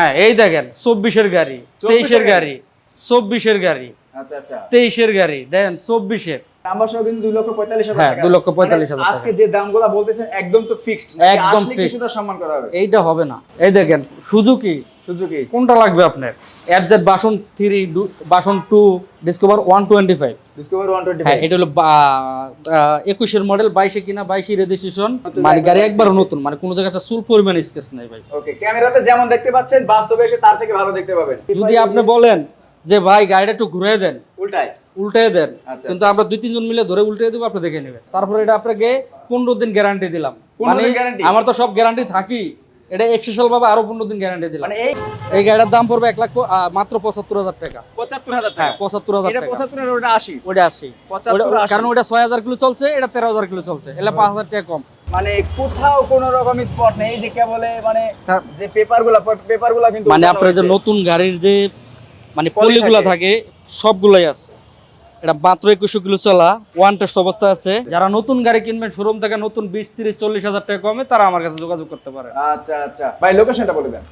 হ্যাঁ এই দেখেন চব্বিশের গাড়ি তেইশের গাড়ি। চব্বিশের গাড়ি। আচ্ছা আচ্ছা। তেইশের গাড়ি দেখেন চব্বিশের। নাম্বার সহ কিন্তু দুই লক্ষ পঁয়তাল্লিশ হাজার হ্যাঁ, দুই লক্ষ পঁয়তাল্লিশ হাজার মানে আজকে যে দামগুলো বলতেছেন একদম তো ফিক্সড একদম কিছুটা সম্মান করা হবে। এইটা হবে না। এই দেখেন সুজুকি। সুজুকি। কোনটা লাগবে আপনার? FZ version three version two Discover one twenty five Discover one twenty হ্যাঁ এটা হলো একুশের মডেল বাইশে কিনা বাইশে রেজিস্ট্রেশন মানে গাড়ি একবার নতুন মানে কোনো জায়গায় সুল পরিমাণ স্কেচ নাই ভাই। ওকে ক্যামেরাতে যেমন দেখতে পাচ্ছেন বাস্তবে এসে তার থেকে ভালো দেখতে পাবেন। যদি আপনি বলেন যে ভাই গাড়িটা একটু ঘুরে দেন। উল্টাই। উল্টে দেন। আচ্ছা। কিন্তু আমরা দুই তিনজন মিলে ধরে উল্টে দেবো আপনি দেখে নেবেন। তারপরে এটা আপনাকে পনেরো দিন গ্যারান্টি দিলাম। মানে আমার তো সব গ্যারান্টি থাকি এটা ভাবে আরও পনেরো দিন গ্যারান্টি দিলাম। মানে এই গাড়িটার দাম পড়বে এক লাখ মাত্র পঁচাত্তর হাজার টাকা। পঁচাত্তর হাজার হ্যাঁ টাকা। পঁচাত্তর হাজার টাকা। পঁচাত্তর ওটা আশি। ওটা আশি। কারণ ওটা ছয় হাজার কিলো চলছে এটা তেরো হাজার কিলো চলছে। এটা পাঁচ হাজার টাকা কম। মানে কোথাও কোনো রকম স্পট নেই যে কেবলে মানে হ্যাঁ। যে পেপারগুলা পেপারগুলা কিন্তু মানে আপনার যে নতুন গাড়ির যে মানে পলিগুলা থাকে। সবগুলাই আছে। এটা মাত্র একুশো কিলো চলা ওয়ান টেস্ট অবস্থা আছে। যারা নতুন গাড়ি কিনবেন শোরুম থেকে নতুন বিশ তিরিশ চল্লিশ হাজার টাকা কমে তারা আমার কাছে যোগাযোগ করতে পারে আচ্ছা আচ্ছা। ভাই লোকেশনটা বলে দেন।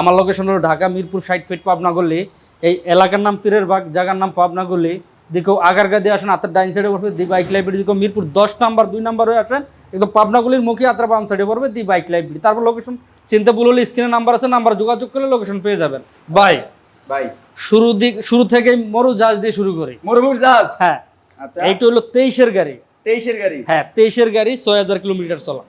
আমার লোকেশন হলো ঢাকা মিরপুর সাইড ফিট পাবনা গল্লি এই এলাকার নাম তীরের বাগ জায়গার নাম পাবনা গল্লি দিকেও আগারগা দিয়ে আসেন হাতের ডাইন সাইডে পড়বে দি বাইক লাইব্রেরি দেখো মিরপুর দশ নাম্বার দুই নাম্বার হয়ে আসেন একদম পাবনাগুলির মুখে হাতের বাম সাইডে পড়বে দি বাইক লাইব্রেরি তারপর লোকেশন চিন্তা ভুল হলে স্ক্রিনে নাম্বার আছে নাম্বার যোগাযোগ করলে লোকেশন পেয়ে যাবেন। বাই ভাই। শুরু দিক শুরু থেকে মরু জাহাজ দিয়ে শুরু করি। মরুভূমির জাহাজ? হ্যাঁ। আচ্ছা। এইটা হলো তেইশের গাড়ি। তেইশের গাড়ি? হ্যাঁ তেইশের গাড়ি ছয় হাজার কিলোমিটার চলা।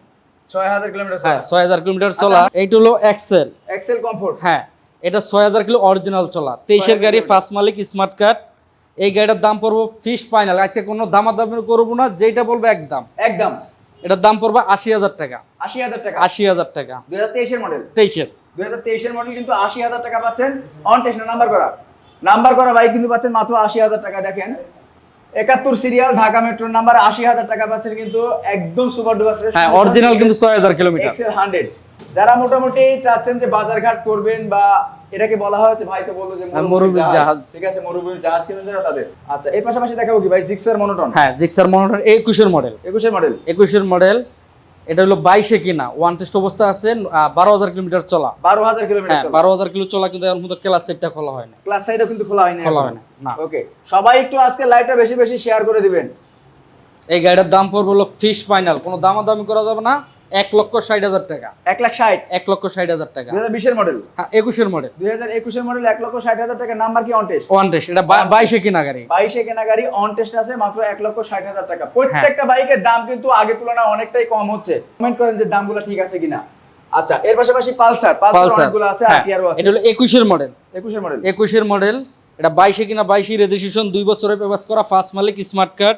ছয় হাজার কিলোমিটার হ্যাঁ ছয় হাজার কিলোমিটার চলা। এইটা হলো এক্সেল। Excel comfort? হ্যাঁ এটা ছয় হাজার কিলো অরিজিনাল চলা। তেইশের গাড়ি ফার্স্ট মালিক স্মার্ট কার্ড। এই গাড়িটার দাম পড়ব ফাইনাল। আজকে কোনো দামাদামি করব না যেটা বলব একদম। একদম। এটার দাম পড়বে আশি হাজার টাকা। আশি হাজার টাকা। আশি হাজার টাকা। দুই হাজার তেইশের মডেল তেইশের। দুই হাজার তেইশের মডেল কিন্তু আশি হাজার টাকা পাচ্ছেন। অন টেস্ট নাম্বার করা। নাম্বার করা বাইক কিন্তু পাচ্ছেন মাত্র আশি হাজার টাকা দেখেন। একাত্তর সিরিয়াল ঢাকা মেট্রোর নাম্বার আশি হাজার টাকা পাচ্ছেন কিন্তু একদম সুপার ডুপার হ্যাঁ অরিজিনাল কিন্তু ছয় হাজার কিলোমিটার এক্সেল হান্ড্রেড যারা মোটামুটি চাচ্ছেন যে বাজারঘাট করবেন বা এটাকে বলা হয়েছে ভাই তো বলল যে হ্যাঁ, মরুভূমির জাহাজ। ঠিক আছে মরুভূমির জাহাজ কিনবেন যারা তাদের। আচ্ছা এর পাশাপাশি দেখাবো কি ভাই? জিক্সার মনোটন হ্যাঁ জিক্সার মনোটন একুশের মডেল একুশের মডেল একুশের মডেল এটা হলো বাইশে কিনা। ওয়ান টেস্ট অবস্থা আছে বারো হাজার কিলোমিটার চলা। বারো হাজার কিলোমিটার হ্যাঁ বারো হাজার কিলো চলা কিন্তু এখন ক্লাস সাইডটা খোলা হয় না। ক্লাস সাইডও কিন্তু খোলা হয় না খোলা হয় না ওকে সবাই একটু আজকে লাইভটা বেশি বেশি শেয়ার করে দিবেন। এই গাড়িটার দাম পড়বে হলো ফিস ফাইনাল কোনো দামাদামি করা যাবে না। এক লক্ষ ষাট হাজার টাকা। এক লাখ ষাট? এক লক্ষ ষাট হাজার টাকা। দুই হাজার বিশের মডেল হ্যাঁ একুশের মডেল দুই হাজার একুশের মডেল এক লক্ষ ষাট হাজার টাকা। নাম্বার কি? অন টেস্ট ওয়ান টেস্ট এটা বাইশে কিনা গাড়ি বাইশে কেনা গাড়ি অনটেস্ট আছে মাত্র এক লক্ষ ষাট হাজার টাকা। হ্যাঁ। প্রত্যেকটা বাইকের দাম কিন্তু আগের তুলনায় অনেকটাই কম হচ্ছে। কমেন্ট করেন যে দামগুলো ঠিক আছে কিনা। আচ্ছা এর পাশাপাশি পালসার। পালসার অনেকগুলো আছে হ্যাঁ, আরটিআরও আছে। এটা হলো একুশের মডেল একুশের মডেল একুশের মডেল এটা বাইশে কিনা বাইশে রেজিস্ট্রেশন দুই বছরের পেপাস করা ফার্স্ট মালিক স্মার্ট কার্ড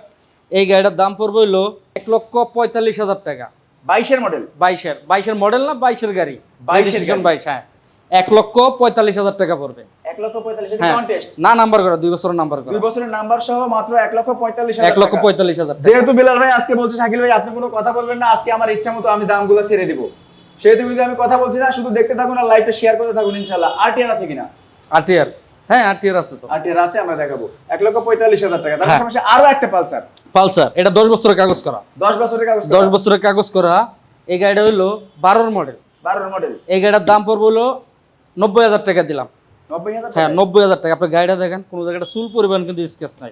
এই গাড়িটার দাম পড়বে হলো এক লক্ষ পঁয়তাল্লিশ হাজার টাকা। বাইশের মডেল বাইশের বাইশের মডেল না বাইশের গাড়ি? 22 রেজিস্ট্রেশন গাড়ি। বাইশ হ্যাঁ। এক লক্ষ পঁয়তাল্লিশ হাজার টাকা পড়বে। এক লক্ষ পঁয়তাল্লিশ হ্যাঁ। না নাম্বার করা দুই বছরের নাম্বার করা। দুই বছরের নাম্বার সহ মাত্র এক লক্ষ পঁয়তাল্লিশ এক লক্ষ পঁয়তাল্লিশ হাজার যেহেতু বিলাল ভাই আজকে বলছে শাকিল ভাই আপনি কোনো কথা বলবেন না আজকে আমার ইচ্ছা মতো আমি দামগুলো ছেড়ে দিব। সেহেতু আমি কথা বলছি না শুধু দেখতে থাকুন আর লাইভটা শেয়ার করতে থাকুন ইনশাল্লাহ আরটিআর আছে কিনা? আরটিআর হ্যাঁ আরটিআর আছে তো। আরটিআর আছে আমরা দেখাবো। এক লক্ষ পঁয়তাল্লিশ হাজার টাকা। তার হ্যাঁ। পাশাপাশি আরও একটা পালসার। পালসার এটা দশ বছরের কাগজ করা। দশ বছরের কাগজ দশ বছরের কাগজ করা। এই গাড়িটা হলো বারোর মডেল বারোর মডেল এই গাড়িটার দাম পড়বে হলো নব্বই হাজার টাকা দিলাম। নব্বই হাজার হ্যাঁ নব্বই হাজার টাকা। আপনার গাড়িটা দেখেন কোনো জায়গাটা চুল পরিমাণ কিন্তু স্কেচ নাই।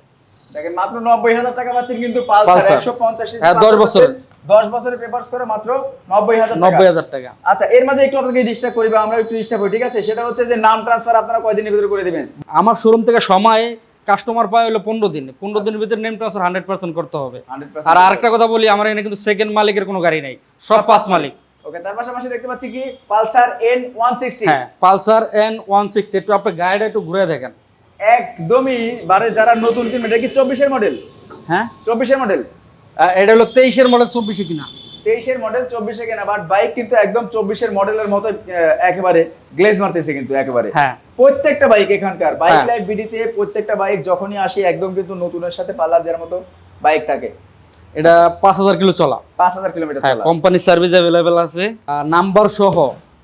দেখেন মাত্র নব্বই হাজার টাকা পাচ্ছেন কিন্তু পালসার। একশো পঞ্চাশ হ্যাঁ, দশ বছরের। দশ বছরের পেপারস করে মাত্র নব্বই হাজার টাকা। নব্বই হাজার টাকা। আচ্ছা এর মাঝে একটু আপনাকে ডিস্টার্ব করি বা আমরা একটু ডিস্টার্ব করি ঠিক আছে? সেটা হচ্ছে যে নাম ট্রান্সফার আপনারা কয়দিনের ভিতরে করে দিবেন? আমার শোরুম থেকে সময় কাস্টমার পায় হলো পনেরো দিন। পনেরো দিনের ভিতরে নেম ট্রান্সফার হান্ড্রেড পার্সেন্ট করতে হবে। আর আরেকটা কথা বলি আমার এখানে কিন্তু সেকেন্ড মালিকের কোনো গাড়ি নেই। সব পাঁচ মালিক। ওকে তার পাশাপাশি দেখতে পাচ্ছি কি? পালসার এন ওয়ান সিক্সটি হ্যাঁ পালসার এন ওয়ান সিক্সটি একটু আপনার গাড়িটা একটু ঘুরে দেখেন। একদমই বারে যারা নতুন কিনবে এটা কি চব্বিশের মডেল হ্যাঁ? চব্বিশের মডেল এটা হলো তেইশের মডেল চব্বিশে কিনা? তেইশের মডেল চব্বিশে কেনা বাট বাইক কিন্তু একদম চব্বিশের মডেলের মতো একেবারে গ্লেজ মারতেছে কিন্তু একেবারে। হ্যাঁ। প্রত্যেকটা বাইক এখানকার বাইক। লাইফ বিডিতে প্রত্যেকটা বাইক যখনই আসে একদম কিন্তু নতুনের সাথে পাল্লা দেওয়ার মতো বাইক থাকে। এটা পাঁচ হাজার কিলো চলা। পাঁচ হাজার কিলোমিটার হ্যাঁ চলা। কোম্পানির সার্ভিস অ্যাভেলেবেল আছে। নাম্বার সহ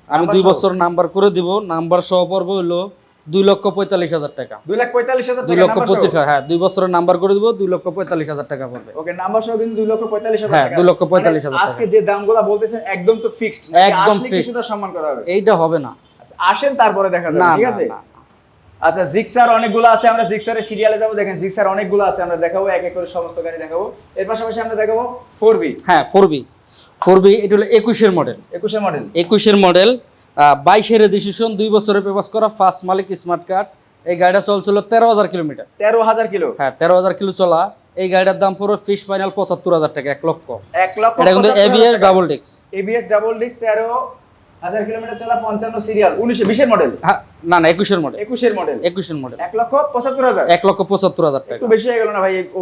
আমি দুই বছর নাম্বার করে দিব। নাম্বার সহ পর্ব হলো দুই লক্ষ পঁয়তাল্লিশ হাজার টাকা। দুই লাখ পঁয়তাল্লিশ হাজার দুই লক্ষ পঁচিশ। হ্যাঁ দুই বছরের নাম্বার করে দিব দুই লক্ষ পঁয়তাল্লিশ হাজার টাকা পড়বে। ওকে নাম্বার সহ কিন্তু দুই লক্ষ পঁয়তাল্লিশ হাজার হ্যাঁ, দুই লক্ষ পঁয়তাল্লিশ মানে হাজার আজকে যে দামগুলো বলতেছেন একদম তো ফিক্সড একদম fixed। কিছুটা সম্মান করা হবে? এইটা হবে না। আসেন তারপরে দেখা যাবে ঠিক আছে। আচ্ছা জিক্সার অনেকগুলো আছে আমরা জিক্সারের সিরিয়ালে যাব দেখেন জিক্সার অনেকগুলো আছে আমরা দেখাবো এক এক করে সমস্ত গাড়ি দেখাবো। এর পাশাপাশি আমরা দেখাবো ফোর বি হ্যাঁ ফোর বি ফোর বি এটা হলো একুশের মডেল একুশের মডেল একুশের মডেল বাইশের রেজিস্ট্রেশন দুই বছরের পেপাস করা ফার্স্ট মালিক স্মার্ট কার্ড এই গাড়িটা চলছিল তেরো হাজার কিলোমিটার। তেরো হাজার কিলো? হ্যাঁ তেরো হাজার কিলো চলা। এই গাড়িটার দাম পুরো ফিস ফাইনাল পঁচাত্তর হাজার টাকা এক লক্ষ। এক লক্ষ এটা কিন্তু এবিএস ডাবল ডিক্স এবিএস ডাবল ডিস্ক তেরো হাজার কিলোমিটার চলা পঞ্চান্ন সিরিয়াল উনিশে বিশের মডেল না না একুশের মডেল একুশের মডেল একুশের মডেল এক লক্ষ পঁচাত্তর হাজার? এক লক্ষ পঁচাত্তর হাজার টাকা। একটু বেশি হয়ে গেল না ভাই ও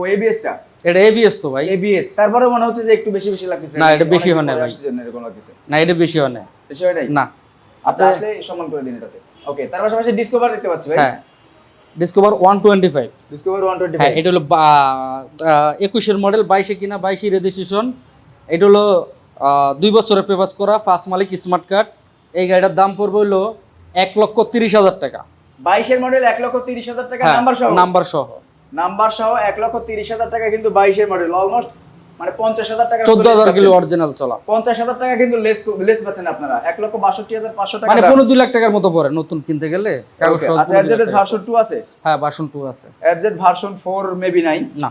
এটা এবিএস তো ভাই। এবিএস তারপরে মনে হচ্ছে যে একটু বেশি বেশি লাগতেছে। না, এটা বেশি হয় না ভাই। না এটা বেশি হয় না বেশি হয় না। আচ্ছা আসলে সম্মান করে দিন এটাতে। ওকে তার পাশাপাশি ডিসকভার দেখতে পাচ্ছি ভাই। হ্যাঁ Discover one twenty five Discover one twenty হ্যাঁ এটা হলো একুশের মডেল বাইশে কিনা বাইশে রেজিস্ট্রেশন এটা হলো দুই বছরের পেপাস করা ফার্স্ট মালিক স্মার্ট কার্ড এই গাড়িটার দাম পড়বে হলো এক লক্ষ তিরিশ হাজার টাকা। বাইশের মডেল এক লক্ষ তিরিশ হাজার টাকা হ্যাঁ নাম্বার সহ। নাম্বার সহ। নাম্বার সহ এক লক্ষ তিরিশ হাজার টাকা কিন্তু বাইশের মডেল অলমোস্ট মানে পঞ্চাশ হাজার টাকা চোদ্দ হাজার কিলো অরিজিনাল চলা। পঞ্চাশ হাজার টাকা কিন্তু লেস লেস পাচ্ছেন আপনারা। এক লক্ষ বাষট্টি হাজার পাঁচশো টাকা মানে পনেরো দুই লাখ টাকার মতো পড়ে নতুন কিনতে গেলে। কাগজ সহ আচ্ছা। ভার্সন টু আছে? হ্যাঁ বাসন টু আছে। এফজেড ভার্সন ফোর মেবি নাই না।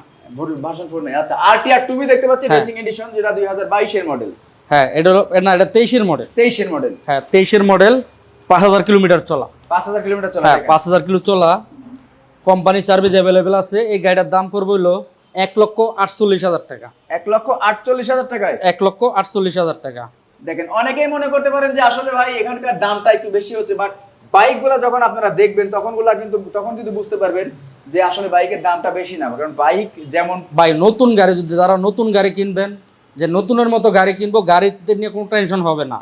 ভার্সন ফোর নেই আচ্ছা আরটিআর টু বি দেখতে পাচ্ছি হ্যাঁ। রেসিং এডিশন যেটা দুই হাজার বাইশের মডেল হ্যাঁ এটা না এটা তেইশের মডেল তেইশের মডেল হ্যাঁ তেইশের মডেল পাঁচ হাজার কিলোমিটার চলা। পাঁচ হাজার কিলোমিটার চলা। হ্যাঁ পাঁচ হাজার কিলো চলা। কোম্পানি সার্ভিস অ্যাভেলেবেল আছে। এই গাড়িটার দাম পড়বে হলো এক লক্ষ আটচল্লিশ হাজার টাকা। এক লক্ষ আটচল্লিশ হাজার টাকায়? এক লক্ষ আটচল্লিশ হাজার টাকা। দেখেন অনেকেই মনে করতে পারেন যে আসলে ভাই এখানকার দামটা একটু বেশি হচ্ছে বাট বাইকগুলো যখন আপনারা দেখবেন তখনগুলা কিন্তু তখন কিন্তু বুঝতে পারবেন যে আসলে বাইকের দামটা বেশি না। কারণ বাইক যেমন ভাই নতুন গাড়ি যদি যারা নতুন গাড়ি কিনবেন যে নতুনের মতো গাড়ি কিনবো গাড়িতে নিয়ে কোনো টেনশন হবে না।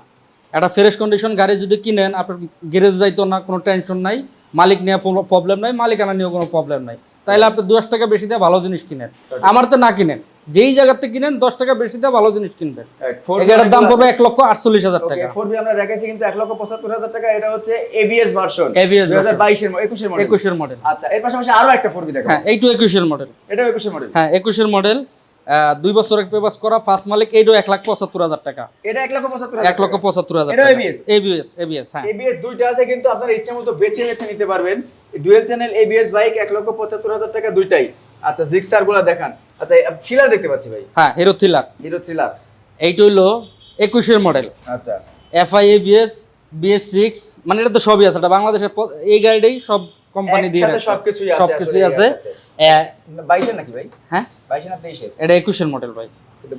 একটা ফ্রেশ কন্ডিশন গাড়ি যদি কিনেন আপনার গ্যারেজ যাইতো না কোনো টেনশন নাই। মালিক নিয়ে প্রবলেম নাই মালিকানা নিয়েও কোনো প্রবলেম নাই। তাইলে আপনি দশ টাকা বেশি দিয়ে ভালো জিনিস কিনেন। আমার তো না কিনেন। যেই জায়গাতে কিনেন দশ টাকা বেশি দিয়ে ভালো জিনিস কিনবেন। গাড়ির দাম পড়বে এক লক্ষ আটচল্লিশ হাজার টাকা। ফোর বি আমরা দেখাইছি কিন্তু এক লক্ষ পঁচাত্তর হাজার টাকা এটা হচ্ছে এবিএস ভার্সন দুই হাজার বাইশের একুশের মডেল একুশের মডেল আচ্ছা এর পাশাপাশি আরও একটা ফোর বি দেখা হ্যাঁ এইটু একুশের মডেল এটাও একুশের মডেল হ্যাঁ একুশের মডেল দুই বছরের পেপাস করা ফার্স্ট মালিক এইটাও এক লাখ পঁচাত্তর হাজার টাকা। এটা এক লক্ষ পঁচাত্তর এক লক্ষ পঁচাত্তর হাজার টাকা? এবিএস এবিএস হ্যাঁ। এবিএস দুইটা আছে কিন্তু আপনার ইচ্ছা মতো বেছে বেছে নিতে পারবেন। ডুয়েল চ্যানেল এবিএস বাইক এক লক্ষ পঁচাত্তর হাজার টাকা দুইটাই। আচ্ছা জিক্সারগুলা দেখান। আচ্ছা থ্রিলার দেখতে পাচ্ছি ভাই। হ্যাঁ হিরো থ্রিলার হিরো থ্রিলার এইটা হইল একুশের মডেল আচ্ছা। এফআই এবিএস বিএস সিক্স মানে এটা তো সবই আছে এটা বাংলাদেশের এই গাড়িটাই সব কোম্পানি দিয়ে সবকিছুই আছে সবকিছুই আছে। বাইশের নাকি ভাই? হ্যাঁ? বাইশে না তেইশে এটা একুশের মডেল ভাই।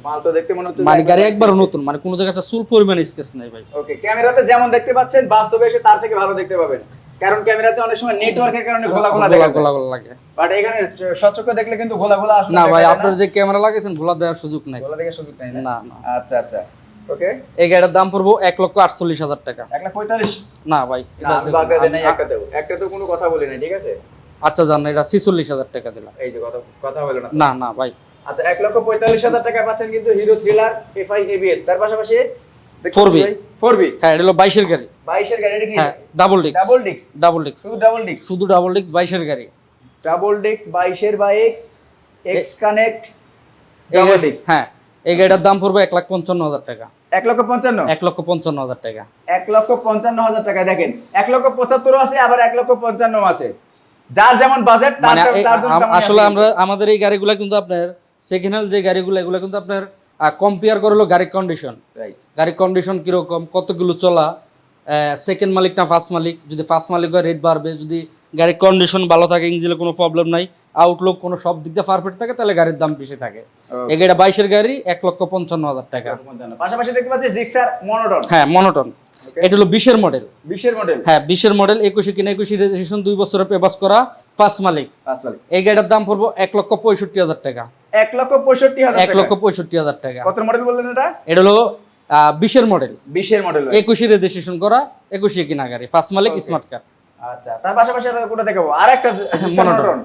মাল তো দেখতে মনে হচ্ছে মানে গাড়ি একবারও নতুন মানে কোনো জায়গায় চুল পরিমাণ স্কেচ নাই ভাই। ওকে ক্যামেরাতে যেমন দেখতে পাচ্ছেন বাস্তবে এসে তার থেকে ভালো দেখতে পাবেন। কারণ ক্যামেরাতে অনেক সময় নেটওয়ার্কের কারণে গোলা গোলা গোলা দেখা গোলা গোলা লাগে। বাট এখানে স্বচ্ছক দেখলে কিন্তু গোলা গোলা আসলে না ভাই আপনার যে ক্যামেরা লাগাইছেন ভোলা দেওয়ার সুযোগ নাই। গোলা দেখে সুযোগ নাই না? না না। আচ্ছা আচ্ছা। ওকে এই গাড়ির দাম পড়ব এক লক্ষ আটচল্লিশ হাজার টাকা। এক লাখ পঁয়তাল্লিশ? না ভাই না, একটাতেও কোনো কথা বলি নাই ঠিক আছে? আচ্ছা জান এটা ছিচল্লিশ হাজার টাকা দিলাম। এই যে কথা হলো না। না না ভাই। আচ্ছা এক লক্ষ পঁয়তাল্লিশ হাজার টাকা পাচ্ছেন কিন্তু হিরো থ্রিলার এফআই এবিএস তার পাশাপাশি 4B ফোর হ্যাঁ এটা হলো বাইশের গাড়ি। বাইশের গাড়ি এটা কি? হ্যাঁ ডাবল ডিক্স ডাবল ডিক্স ডাবল ডিক্স শুধু ডাবল ডিক্স শুধু ডাবল ডিক্স বাইশের গাড়ি। ডাবল ডিক্স বাইশের বাইক এক্স কানেক্ট ডাবল ডিক্স হ্যাঁ এই গাড়িটার দাম পড়বে এক লাখ পঞ্চান্ন হাজার টাকা। এক লক্ষ পঞ্চান্ন? এক লক্ষ পঞ্চান্ন হাজার টাকা। এক লক্ষ পঞ্চান্ন হাজার টাকা দেখেন এক লক্ষ পঁচাত্তর আছে আবার এক লক্ষ পঞ্চান্ন আছে। যার যেমন বাজেট মানে আসলে আমরা আমাদের এই গাড়িগুলো কিন্তু আপনার সেকেন্ড হ্যান্ড যে গাড়িগুলো এগুলো কিন্তু আপনার কম্পেয়ার করে হলো গাড়ির কন্ডিশন. গাড়ির কন্ডিশন কীরকম কতগুলো চলা সেকেন্ড মালিক না ফার্স্ট মালিক? যদি ফার্স্ট মালিক হয় রেট বাড়বে যদি গাড়ির কন্ডিশন ভালো থাকে ইঞ্জিনে কোনো প্রবলেম নাই আউটলুক কোনো সব দিক দিয়ে পারফেক্ট থাকে তাহলে গাড়ির দাম বেশি থাকে. এই গাড়িটা বাইশের গাড়ি এক লক্ষ পঞ্চান্ন হাজার টাকা। পাশাপাশি দেখতে পাচ্ছি জিক্সার মনোটন হ্যাঁ মনোটন এটা হলো বিশের মডেল বিশের মডেল হ্যাঁ বিশের মডেল একুশে কিনা একুশে রেজিস্ট্রেশন দুই বছরের করা ফার্স্ট মালিক। এই গাড়িটার দাম পড়ব এক লক্ষ পঁয়ষট্টি হাজার টাকা। এক লক্ষ পঁয়ষট্টি হাজার এক লক্ষ পঁয়ষট্টি হাজার টাকা। কত মডেল বললেন এটা? এটা হলো বিশের মডেল বিশের মডেল একুশে রেজিস্ট্রেশন করা একুশে কিনা গাড়ি ফার্স্ট মালিক স্মার্ট কার্ড আচ্ছা তার পাশাপাশি কোনটা দেখাবো? আর একটা Monoton।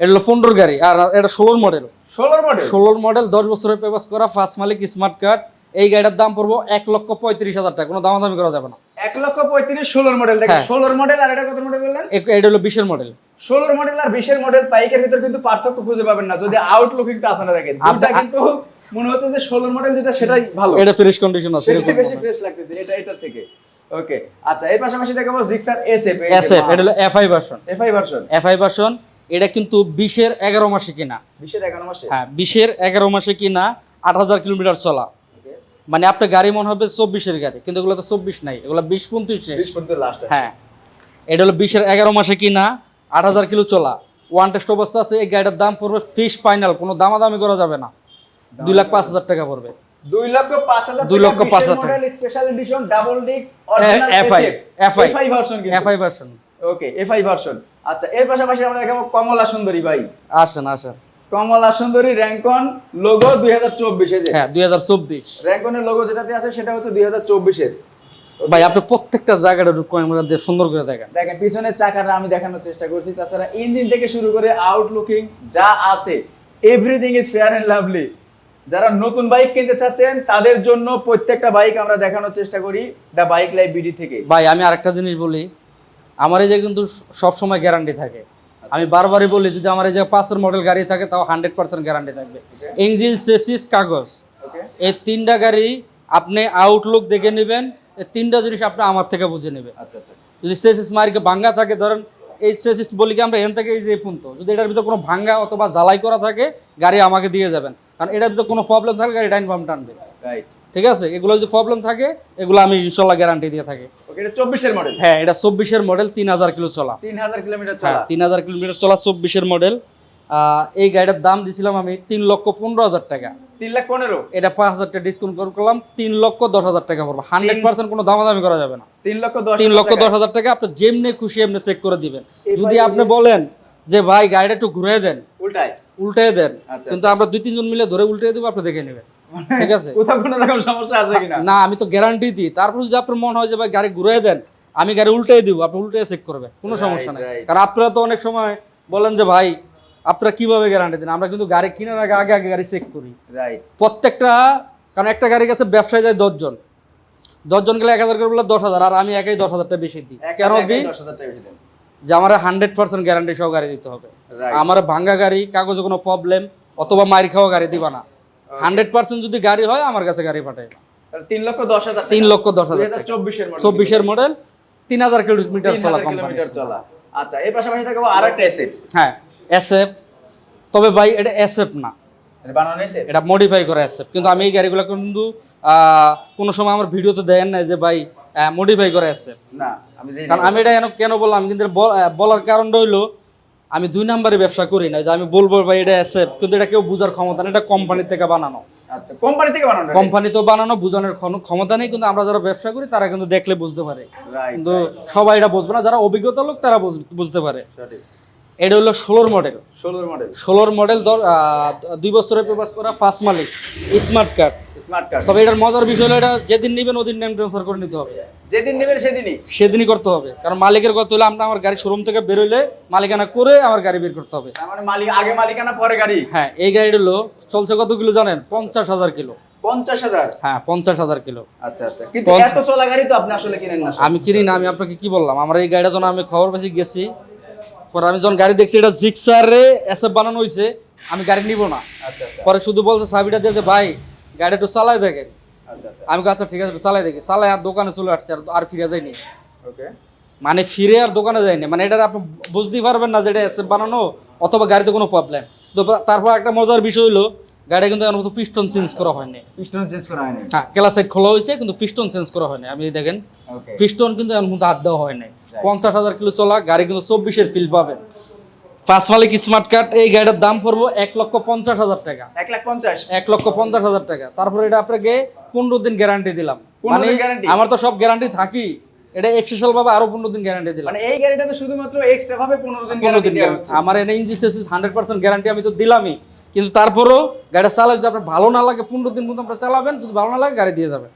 এটা হলো পনেরোর গাড়ি আর এটা ষোলোর মডেল ষোলোর মডেল ষোলোর মডেল দশ বছরের পেপাস করা ফার্স্ট মালিক স্মার্ট কার্ড এই গাড়িটার দাম পড়ব এক লক্ষ পঁয়ত্রিশ হাজার টাকা। কোনো দামাদামি করা যাবে না। এক লক্ষ পঁয়ত্রিশ ষোলোর মডেল দেখেন হ্যাঁ। ষোলোর মডেল আর এটা কত মডেল বললেন? এটা হলো বিশের মডেল ষোলোর মডেল আর বিশের মডেল বাইকের ভিতর কিন্তু পার্থক্য খুঁজে পাবেন না। যদি আউটলুকিংটা আপনারা দেখেন দুইটা আপনি- কিন্তু মনে হচ্ছে যে ষোলোর মডেল যেটা সেটাই ভালো। এটা ফ্রেশ কন্ডিশন আছে এরকম বেশি ফ্রেশ লাগতেছে এটা এটার থেকে। ওকে আচ্ছা এর পাশাপাশি দেখাবো জিক্সার এসএফ এসএফ এটা হলো FI version FI version FI version এটা কিন্তু বিশের এগারো মাসে কিনা। বিশের এগারো মাসে? হ্যাঁ বিশের এগারো মাসে কিনা আট হাজার কিলোমিটার চলা। মানে আপনার গাড়ি মনে হবে চব্বিশের গাড়ি কিন্তু এগুলো তো চব্বিশ নাই এগুলো বিশ পঁয়ত্রিশ হ্যাঁ। এটা হলো বিশের এগারো মাসে কিনা আট হাজার কিলো চলা। ওয়ান টেস্ট অবস্থা আছে এই গাড়িটার দাম পড়বে ফিস ফাইনাল কোনো দামাদামি করা যাবে না। দুই লাখ পাঁচ হাজার টাকা পড়বে। দুই লক্ষ পাঁচ হাজার দুই লক্ষ পাঁচ হাজার model special edition double disc FI, FI, FI version FI version okay FI version আচ্ছা এর পাশাপাশি আমরা দেখাবো কমলা সুন্দরী ভাই। আসেন আসেন। কমলা সুন্দরী র্যাঙ্কন লোগো দুই হাজার চব্বিশে হ্যাঁ দুই হাজার চব্বিশ। র্যাঙ্কনের লোগো যেটাতে আছে সেটা হচ্ছে দুই হাজার চব্বিশের। ভাই আপনি প্রত্যেকটা জায়গাটা ক্যামেরা দিয়ে সুন্দর করে দেখেন। দেখেন পিছনের চাকাটা আমি দেখানোর চেষ্টা করছি। তাছাড়া ইঞ্জিন থেকে শুরু করে আউটলুকিং যা আছে everything is fair and lovely যারা নতুন বাইক কিনতে চাচ্ছেন তাদের জন্য প্রত্যেকটা বাইক আমরা দেখানোর চেষ্টা করি দ্য বাইক লাইফ বিডি থেকে। ভাই আমি আরেকটা জিনিস বলি আমার এই যে কিন্তু সব সময় গ্যারান্টি থাকে। আমি বারবারই বলি যদি আমার এই যে পাঁচের মডেল গাড়ি থাকে তাও হান্ড্রেড পার্সেন্ট গ্যারান্টি থাকবে। ইঞ্জিন সেসিস কাগজ। এই তিনটা গাড়ি আপনি আউটলুক দেখে নেবেন এই তিনটা জিনিস আপনি আমার থেকে বুঝে নেবেন। আচ্ছা আচ্ছা। যদি সেসিস মার্কে ভাঙ্গা থাকে ধরেন এই সেসিস বলি কি আমরা এখান থেকে এই যে পর্যন্ত যদি এটার ভিতরে কোনো ভাঙ্গা অথবা জ্বালাই করা থাকে গাড়ি আমাকে দিয়ে যাবেন। কারণ এটার ভিতরে কোনো প্রবলেম থাকলে গাড়ি ডাইন বাম টানবে। রাইট ঠিক আছে? এগুলো যদি প্রবলেম থাকে এগুলো আমি ইনশাল্লাহ গ্যারান্টি দিয়ে থাকি। ওকে এটা চব্বিশের মডেল হ্যাঁ এটা চব্বিশের মডেল তিন হাজার কিলো চলা। তিন হাজার কিলোমিটার চলা। তিন হাজার কিলোমিটার চলা চব্বিশের মডেল এই গাড়িটার দাম দিছিলাম আমি তিন লক্ষ হাজার টাকা। তিন লাখ পনেরো। এটা পাঁচ হাজার টাকা ডিসকাউন্ট করলাম তিন লক্ষ দশ হাজার টাকা পড়বে। হান্ড্রেড পার্সেন্ট কোনো দামাদামি করা যাবে না। তিন লক্ষ দশ তিন লক্ষ হাজার দশ টাকা। হাজার টাকা আপনি যেমনি খুশি এমনি চেক করে দিবেন। যদি আপনি বলেন যে ভাই গাড়িটা একটু ঘুরে দেন। উল্টায়। উল্টে দেন। আচ্ছা। কিন্তু আমরা দুই তিনজন মিলে ধরে উল্টে দেবো আপনি দেখে নেবেন। ঠিক আছে। কোথাও কোনো রকম সমস্যা আছে কিনা? না আমি তো গ্যারান্টি দিই। তারপর যদি আপনার মনে হয় যে ভাই গাড়ি ঘুরে দেন আমি গাড়ি উল্টে দিব আপনি উল্টে চেক করবেন কোনো সমস্যা নেই। কারণ আপনারা তো অনেক সময় বলেন যে ভাই আপনারা কীভাবে গ্যারান্টি দেন? আমরা কিন্তু গাড়ি কেনার আগে আগে আগে গাড়ি চেক করি। রাইট প্রত্যেকটা কারণ একটা গাড়ি কাছে ব্যবসায় যায় দশজন দশজন গেলে এক হাজার করে বললে দশ হাজার আর আমি একাই দশ হাজারটা বেশি দিই। কেন দিই? যে আমার হান্ড্রেড পার্সেন্ট গ্যারান্টি সহ গাড়ি দিতে হবে। আমার ভাঙ্গা গাড়ি কাগজে কোনো প্রবলেম অথবা মারি খাওয়া গাড়ি দিবা না। হান্ড্রেড পার্সেন্ট যদি গাড়ি হয় আমার কাছে গাড়ি পাঠাই তিন লক্ষ দশ হাজার তিন লক্ষ দশ হাজার চব্বিশের মডেল তিন হাজার কিলোমিটার চলা কোম্পানি আচ্ছা এর পাশাপাশি আর একটা এসে হ্যাঁ এসএফ তবে ভাই এটা এসএফ না। এটা মডিফাই করা এসএফ কিন্তু আমি এই গাড়িগুলো কিন্তু আহ, কোনো সময় আমার ভিডিওতে দেন নাই যে ভাই মডিফাই করা এসএফ না আমি কারণ আমি এটা কেন কেন বললাম? কিন্তু বলার কারণটা হইল আমি দুই নাম্বারে ব্যবসা করি না যে আমি বলব ভাই এটা এসএফ কিন্তু এটা কেউ বোঝার ক্ষমতা নেই এটা কোম্পানি থেকে বানানো। আচ্ছা কোম্পানি থেকে বানানো কোম্পানি তো বানানো বোঝানোর ক্ষমতা নেই কিন্তু আমরা যারা ব্যবসা করি তারা কিন্তু দেখলে বুঝতে পারে। কিন্তু সবাই এটা বুঝবে না যারা অভিজ্ঞতা লোক তারা বুঝ- বুঝতে পারে। এটা হলো ষোলোর মডেল ষোলোর মডেল ষোলোর মডেল দুই বছরের পেপার করা ফার্স্ট মালিক স্মার্ট কার্ড স্মার্ট কার্ড তবে এটার মজার বিষয় হলো এটা যেদিন নেবেন ওদিন নেম ট্রান্সফার করে নিতে হবে। যেদিন নেবেন সেদিনই। সেদিনই করতে হবে। কারণ মালিকের কথা হলে আমরা আমার গাড়ি শোরুম থেকে বেরোলে মালিকানা করে আমার গাড়ি বের করতে হবে। মানে মালিক আগে মালিকানা পরে গাড়ি? হ্যাঁ এই গাড়িটা হলো চলছে কত কিলো জানেন? পঞ্চাশ হাজার কিলো। পঞ্চাশ হাজার? হ্যাঁ পঞ্চাশ হাজার কিলো। আচ্ছা আচ্ছা। কিন্তু এত চলা গাড়ি তো আপনি আসলে কিনেন না। আমি কিনি না আমি আপনাকে কি বললাম? আমার এই গাড়িটা যখন আমি খবর পেয়েছি গেছি। পরে আমি যখন গাড়ি দেখছি এটা জিক্সারে এসএফ বানানো হয়েছে আমি গাড়ি নিব না। আচ্ছা আচ্ছা। পরে শুধু বলছে সাবিটা দিয়েছে ভাই গাড়ি একটু চালাই দেখেন। আচ্ছা আমি আচ্ছা ঠিক আছে চালাই দেখি। চালাই আর দোকানে চলে আসছে আর আর ফিরে যায়নি। মানে ফিরে আর দোকানে যায়নি। মানে এটা আপনি বুঝতেই পারবেন না যে এটা এসএফ বানানো অথবা গাড়িতে কোনো প্রবলেম তো তারপর একটা মজার বিষয় হলো গাড়ি কিন্তু এখন পিস্টন চেঞ্জ করা হয়নি। পিস্টন চেঞ্জ করা হয়নি। হ্যাঁ কেলা সাইড খোলা হয়েছে কিন্তু পিস্টন চেঞ্জ করা হয়নি। আপনি দেখেন পিস্টন কিন্তু এখন কিন্তু হাত দেওয়া হয় নাই। পঞ্চাশ হাজার কিলো চলা গাড়ি কিন্তু চব্বিশের ফিল পাবেন। ফার্স্ট মালিক স্মার্ট কার্ড এই গাড়িটার দাম পড়ব এক লক্ষ পঞ্চাশ হাজার টাকা। এক লাখ পঞ্চাশ। এক লক্ষ পঞ্চাশ হাজার টাকা। তারপরে এটা আপনাকে পনেরো দিন গ্যারান্টি দিলাম। মানে আমার তো সব গ্যারান্টি থাকি এটা এক্সেশাল ভাবে আরও পনেরো দিন গ্যারান্টি দিলাম। মানে এই গাড়িটাতে শুধুমাত্র এক্সট্রা ভাবে পনেরো দিন পনেরো গ্যারান্টি দিন দেওয়া হচ্ছে। আমার এনে ইঞ্জিসেসিস হান্ড্রেড পার্সেন্ট গ্যারান্টি আমি তো দিলামই। কিন্তু তারপরেও গাড়ি চালা যদি আপনার ভালো না লাগে পনেরো দিন মতো আপনার চালাবেন যদি ভালো না লাগে গাড়ি দিয়ে যাবেন।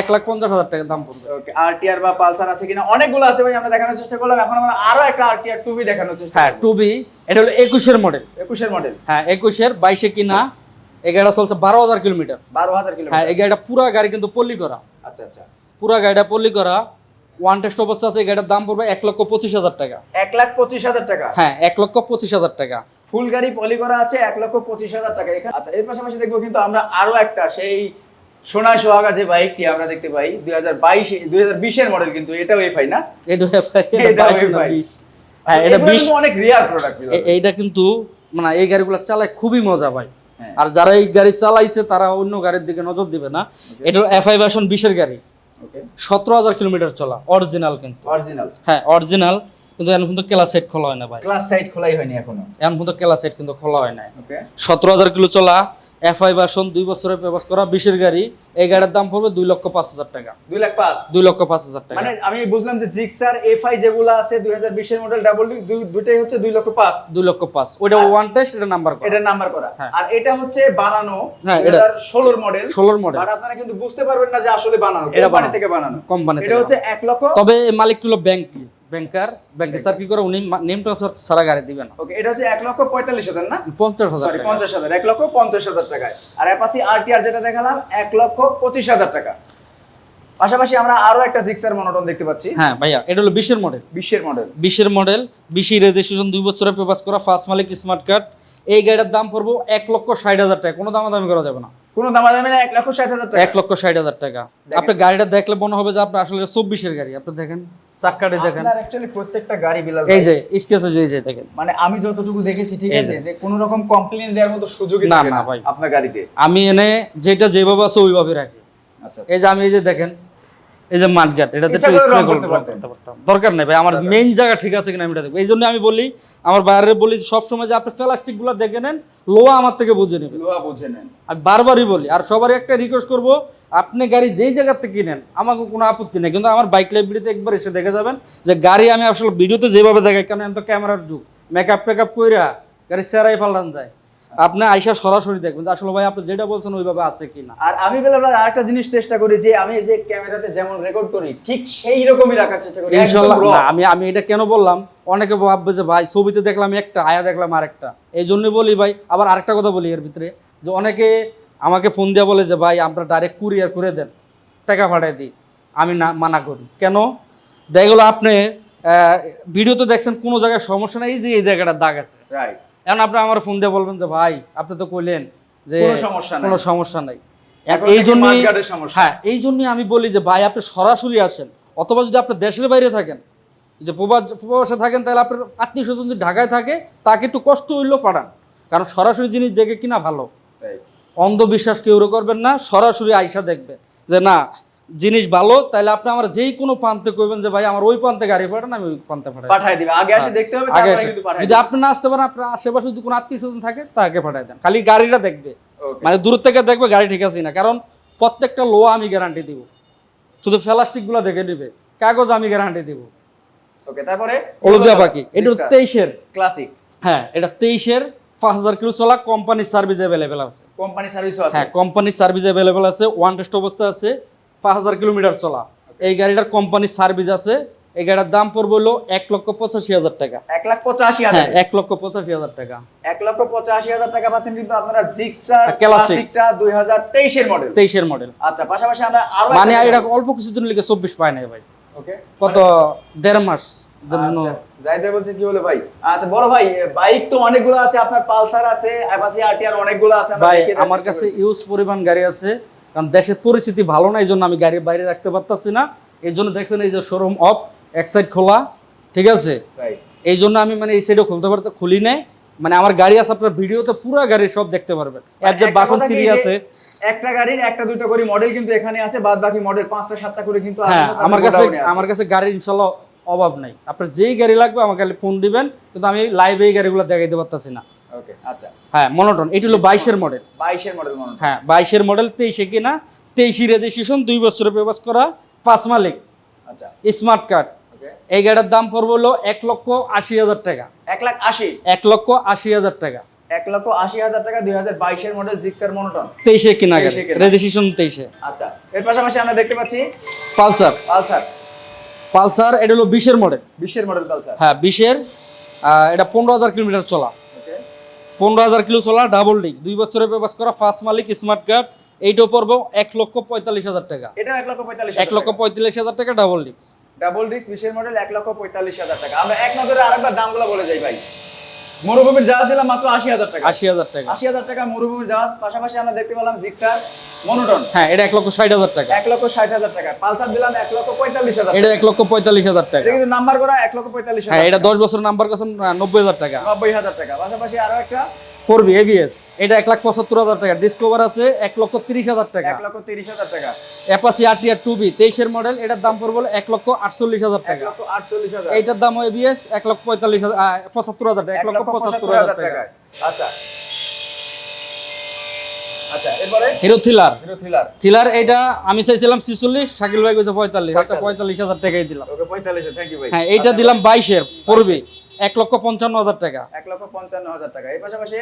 এক লাখ পঞ্চাশ হাজার টাকা দাম পড়বে। আর আরটিআর বা পালসার আছে কিনা? অনেকগুলো আছে ভাই আমরা দেখানোর চেষ্টা করলাম। এখন আমরা আরও একটা আরটিআর টুবি দেখানোর চেষ্টা হ্যাঁ টু বি এটা হলো একুশের মডেল একুশের মডেল হ্যাঁ একুশের বাইশে কিনা এই গাড়িটা চলছে বারো হাজার কিলোমিটার। বারো হাজার হ্যাঁ কিলোমিটার এই গাড়িটা পুরা গাড়ি কিন্তু পল্লি করা। আচ্ছা আচ্ছা। পুরা গাড়িটা পল্লি করা। ওয়ান টেস্ট অবস্থা আছে এই গাড়িটার দাম পড়বে এক লক্ষ পঁচিশ হাজার টাকা। এক লাখ পঁচিশ হাজার টাকা। হ্যাঁ এক লক্ষ পঁচিশ হাজার টাকা। ফুল গাড়ি পলি করা আছে এক লক্ষ পঁচিশ হাজার টাকা। এখানে আচ্ছা এর পাশাপাশি দেখব কিন্তু আমরা আরও একটা সেই সোনা সোহাগা যে বাইকটি আমরা দেখতে পাই দুই হাজার বাইশে দুই হাজার বিশের মডেল কিন্তু এটাও এফআই না? এটা বিশ। হ্যাঁ এটা বিশ অনেক রিয়ার প্রোডাক্ট এইটা কিন্তু মানে এই গাড়িগুলো চালায় খুবই মজা ভাই। হ্যাঁ। আর যারা এই গাড়ি চালাইছে তারা অন্য গাড়ির দিকে নজর দিবে না। এটা এফআই ভার্সন বিশের গাড়ি। সতেরো হাজার কিলোমিটার চলা অরিজিনাল কিন্তু। অরিজিনাল হ্যাঁ অরিজিনাল কিন্তু এখন কিন্তু কেলা সেট খোলা হয় না ভাই। ক্লাস সাইড খোলাই হয়নি এখনও? এখন কিন্তু কেলা সেট কিন্তু খোলা হয় না সতেরো হাজার কিলো চলা এফআই ভার্সন দুই বছরের পেপাস করা বিশের গাড়ি। এই গাড়ির দাম পড়বে দুই লক্ষ পাঁচ হাজার টাকা। দুই লাখ পাঁচ? দুই লক্ষ পাঁচ হাজার টাকা। মানে আমি বুঝলাম যে জিক্সার এফআই যেগুলো আছে দুই হাজার বিশের মডেল ডাবল ডিস্ক দুইটাই হচ্ছে দুই লক্ষ পাঁচ। দুই লক্ষ পাঁচ। ওইটা ওয়ান টেস্ট এটা নাম্বার করা। এটার নাম্বার করা। হ্যাঁ। আর এটা হচ্ছে বানানো হ্যাঁ, হাজার ষোলোর মডেল 16 model। বাট আপনারা কিন্তু বুঝতে পারবেন না যে আসলে বানানো। এটা বানানো। থেকে বানানো। কোম্পানি এটা হচ্ছে এক লক্ষ তবে মালিক হলো ব্যাংক ব্যাংকার ব্যাংকে স্যার কি করে উনি নেম ট্রান্সফার সারা গাড়ি দিবে না ওকে এটা হচ্ছে এক লক্ষ পঁয়তাল্লিশ হাজার না? পঞ্চাশ হাজার সরি। পঞ্চাশ হাজার এক লক্ষ পঞ্চাশ হাজার টাকায়। আর অ্যাপাসি আরটিআর যেটা দেখালাম এক লক্ষ পঁচিশ হাজার টাকা। পাশাপাশি আমরা আরও একটা জিক্সার মনোটন দেখতে পাচ্ছি। হ্যাঁ ভাইয়া এটা হলো বিশের মডেল বিশ্বের মডেল বিশের মডেল বিশি রেজিস্ট্রেশন দুই বছরের পেপাস করা ফার্স্ট মালিক স্মার্ট কার্ড এই গাড়ির দাম পড়ব এক লক্ষ ষাট হাজার টাকা। কোনো দামাদামি করা যাবে না। কোনো দামাদামি না এক লক্ষ ষাট হাজার টাকা। লক্ষ ষাট হাজার টাকা। আপনি গাড়িটা দেখলে মনে হবে যে আপনি আসলে চব্বিশের গাড়ি। আপনি দেখেন দেখেন। আপনার প্রত্যেকটা গাড়ি বিলাল এই যে স্কেচে যে এই যে দেখেন। মানে আমি যতটুকু দেখেছি ঠিক আছে যে। কোনো রকম কমপ্লেন দেওয়ার মতো সুযোগই না, না না ভাই। আপনার গাড়িতে। আমি এনে যেটা যেভাবে আছে ওইভাবে রাখি। আচ্ছা। এই যে আমি এই যে দেখেন এই যে মাঠঘাট এটাতে। দরকার নেই ভাই আমার মেইন জায়গা ঠিক আছে কিনা আমি এটা দেখব। এই জন্য আমি বলি আমার বাইরে বলি সবসময় যে আপনি প্লাস্টিকগুলো দেখে নেন লোয়া আমার থেকে বুঝে নেবেন। লোহা বুঝে নেন। আমি বারবারই বলি আর সবারই একটা রিকোয়েস্ট করব আপনি গাড়ি যেই জায়গা থেকে কিনেন আমাকে কোনো আপত্তি নেই। কিন্তু আমার বাইক লাইব্রেরিতে একবার এসে দেখে যাবেন যে গাড়ি আমি আসলে ভিডিওতে যেভাবে দেখাই কেন এখন তো ক্যামেরার যুগ। মেকআপ টেকআপ কইরা গাড়ি সেরাই ফালান যায়। আপনি আইসা সরাসরি দেখবেন আসলে ভাই আপনি যেটা বলছেন ওইভাবে আছে কিনা। আর আমি বেলা আরেকটা জিনিস চেষ্টা করি যে আমি যে ক্যামেরাতে যেমন রেকর্ড করি ঠিক সেই রকমই রাখার চেষ্টা করি। raw। না আমি আমি এটা কেন বললাম? অনেকে ভাববে যে ভাই ছবিতে দেখলাম একটা আয়া দেখলাম আরেকটা। এই জন্যই বলি ভাই আবার আরেকটা কথা বলি এর ভিতরে যে অনেকে আমাকে ফোন দিয়ে বলে যে ভাই আমরা ডাইরেক্ট কুরিয়ার করে দেন টাকা পাঠাই দিই। আমি না মানা করি। কেন? দেখা গেলো আপনি আহ, ভিডিওতে দেখছেন কোনো জায়গায় সমস্যা নেই যে এই জায়গাটা দাগ আছে। রাইট এখন আপনি আমার ফোন দিয়ে বলবেন যে ভাই আপনি তো কইলেন যে কোনো সমস্যা নাই। কোনো সমস্যা নাই। এই নাকি জন্যই হ্যাঁ এই জন্যই আমি বলি যে ভাই আপনি সরাসরি আসেন। অথবা যদি আপনি দেশের বাইরে থাকেন যদি প্রবাস প্রবাসে থাকেন তাহলে আপনার আত্মীয় স্বজন যদি ঢাকায় থাকে তাকে একটু কষ্ট হইলেও পাঠান। কারণ সরাসরি জিনিস দেখে কিনা ভালো। অন্ধবিশ্বাস কেউ করবেন না সরাসরি আইসা দেখবেন যে না জিনিস ভালো তাহলে আপনি আমার যেই কোনো প্রান্তে কইবেন যে ভাই আমার ওই প্রান্তে গাড়ি পাঠান আমি ওই প্রান্তে পাঠাই পাঠাই দিবে আগে এসে দেখতে হবে আগে যদি আপনি না আসতে পারেন আপনার আশেপাশে যদি কোনো আত্মীয় স্বজন থাকে তাকে পাঠাই দেন। খালি গাড়িটা দেখবে। মানে দূর থেকে দেখবে গাড়ি ঠিক আছে না কারণ প্রত্যেকটা লোয়া আমি গ্যারান্টি দিব। শুধু প্লাস্টিকগুলো দেখে নিবে। কাগজ আমি গ্যারান্টি দিব। ওকে তারপরে? হলুদিয়া পাখি। এটা তেইশের। ক্লাসিক হ্যাঁ এটা তেইশের পাঁচ হাজার কিলো চলা কোম্পানির সার্ভিস অ্যাভেলেবেল আছে। কোম্পানি সার্ভিসও আছে। হ্যাঁ কোম্পানির সার্ভিস অ্যাভেলেবেল আছে ওয়ান টেস্ট অবস্থা আছে। পাঁচ হাজার কিলোমিটার চলা। এই গাড়িটার কোম্পানির সার্ভিস আছে। এই গাড়িটার দাম পড়বে হলো এক লক্ষ পঁচাশি হাজার টাকা। এক লাখ পঁচাশি হ্যাঁ হাজার এক লক্ষ পঁচাশি হাজার টাকা। এক লক্ষ পঁচাশি হাজার টাকা পাচ্ছেন কিন্তু আপনারা জিক্সার ক্লাসিকটা দুই হাজার তেইশের মডেল তেইশের মডেল আচ্ছা পাশাপাশি আমরা আরও মানে এটা অল্প কিছুদিন লেগে চব্বিশ পায় নাই ভাই। ওকে কত? দেড় মাস। জন্য জাহিদ ভাই বলছে কি হলো ভাই? আচ্ছা বড় ভাই বাইক তো অনেকগুলো আছে আপনার পালসার আছে অনেকগুলো আছে ভাই আমার কাছে ইউজ পরিমাণ গাড়ি আছে। কারণ দেশের পরিস্থিতি ভালো না এই জন্য আমি গাড়ির বাইরে রাখতে পারতাছি না। এই জন্য দেখছেন এই যে শোরুম অফ এক সাইড খোলা ঠিক আছে? এই জন্য আমি মানে এই সাইডও খুলতে পারতে খুলি নাই। মানে আমার গাড়ি আছে আপনার ভিডিওতে পুরো গাড়ি সব দেখতে পারবেন। অ্যাবজেট একটা বাসন কথা থ্রি আছে। একটা গাড়ির একটা দুটো করে মডেল কিন্তু এখানে আছে বাদ বাকি মডেল পাঁচটা সাতটা করে কিন্তু হ্যাঁ আমার কাছে আমার কাছে গাড়ির ইনশাল্লাহ অভাব নাই। আপনার যেই গাড়ি লাগবে আমাকে ফোন দিবেন কিন্তু আমি লাইভে এই গাড়িগুলো দেখাইতে পারতাছি না। ওকে আচ্ছা। হ্যাঁ মনোটন এটি হলো বাইশের মডেল বাইশের মডেল হ্যাঁ বাইশের মডেল তেইশে কিনা তেইশি রেজিস্ট্রেশন দুই করা পাঁচ মালিক। আচ্ছা। স্মার্ট কার্ড ওকে এই গাড়ির দাম পড়বে হলো এক লক্ষ আশি হাজার টাকা। এক লাখ আশি? এক লক্ষ আশি হাজার টাকা। এক লক্ষ আশি হাজার টাকা দুই হাজার বাইশের মডেল জিক্সার মনোটন তেইশে কিনা গাড়ি 23 কেনা। রেজিস্ট্রেশন তেইশে। আচ্ছা এর পাশাপাশি আমরা দেখতে পাচ্ছি পালসার। পালসার। পালসার এটা হলো বিশের মডেল বিশ্বের মডেল পালসার। হ্যাঁ বিশের এটা পনেরো হাজার কিলোমিটার চলা। পনেরো হাজার কিলো চলা ডাবল ডিক দুই বছরের পেপাস করা ফার্স্ট মালিক স্মার্ট কার্ড এইটাও পড়ব এক লক্ষ পঁয়তাল্লিশ হাজার টাকা। এটা এক লক্ষ পঁয়তাল্লিশ এক লক্ষ পঁয়তাল্লিশ হাজার টাকা ডাবল ডিস্ক ডাবল ডিস্ক বিশের মডেল এক লক্ষ পঁয়তাল্লিশ হাজার টাকা। আমরা এক নজরে আরেকবার দামগুলো বলে যাই ভাই। মরুভূমির জাহাজ দিলাম মাত্র আশি হাজার টাকা। আশি হাজার টাকা। আশি হাজার টাকা মরুভূমির জাহাজ পাশাপাশি আমরা দেখতে পেলাম জিক্সার মনোটন। হ্যাঁ এটা এক লক্ষ ষাট হাজার টাকা। এক লক্ষ ষাট হাজার টাকা। পালসার দিলাম এক লক্ষ পঁয়তাল্লিশ হাজার এটা এক লক্ষ পঁয়তাল্লিশ হাজার টাকা। কিন্তু নাম্বার করা এক লক্ষ পঁয়তাল্লিশ হ্যাঁ এটা দশ বছর নাম্বার কাছে নব্বই হাজার টাকা। নব্বই হাজার টাকা। পাশাপাশি আরও একটা করবি এবিএস এটা এক লাখ পঁচাত্তর হাজার টাকা। ডিসকভার আছে এক লক্ষ তিরিশ হাজার টাকা। এক লক্ষ তিরিশ হাজার টাকা। Apache R TR two V তেইশের মডেল এটার দাম পড়বে এক লক্ষ আটচল্লিশ হাজার টাকা। আটচল্লিশ হাজার। এইটার দাম এবিএস এক লক্ষ পঁয়তাল্লিশ হাজার পঁচাত্তর হাজার টাকা এক লক্ষ পঁচাত্তর হাজার টাকা। আচ্ছা। আচ্ছা হিরো থ্রিলার থ্রিলার এটা আমি চাইছিলাম ছিচল্লিশ শাকিল ভাই কইছে পঁয়তাল্লিশ। আচ্ছা পঁয়তাল্লিশ। হাজার টাকাই দিলাম। হ্যাঁ এইটা দিলাম বাইশের পড়বে এক লক্ষ পঞ্চান্ন হাজার টাকা। এক লক্ষ পঞ্চান্ন হাজার টাকা। এর পাশাপাশি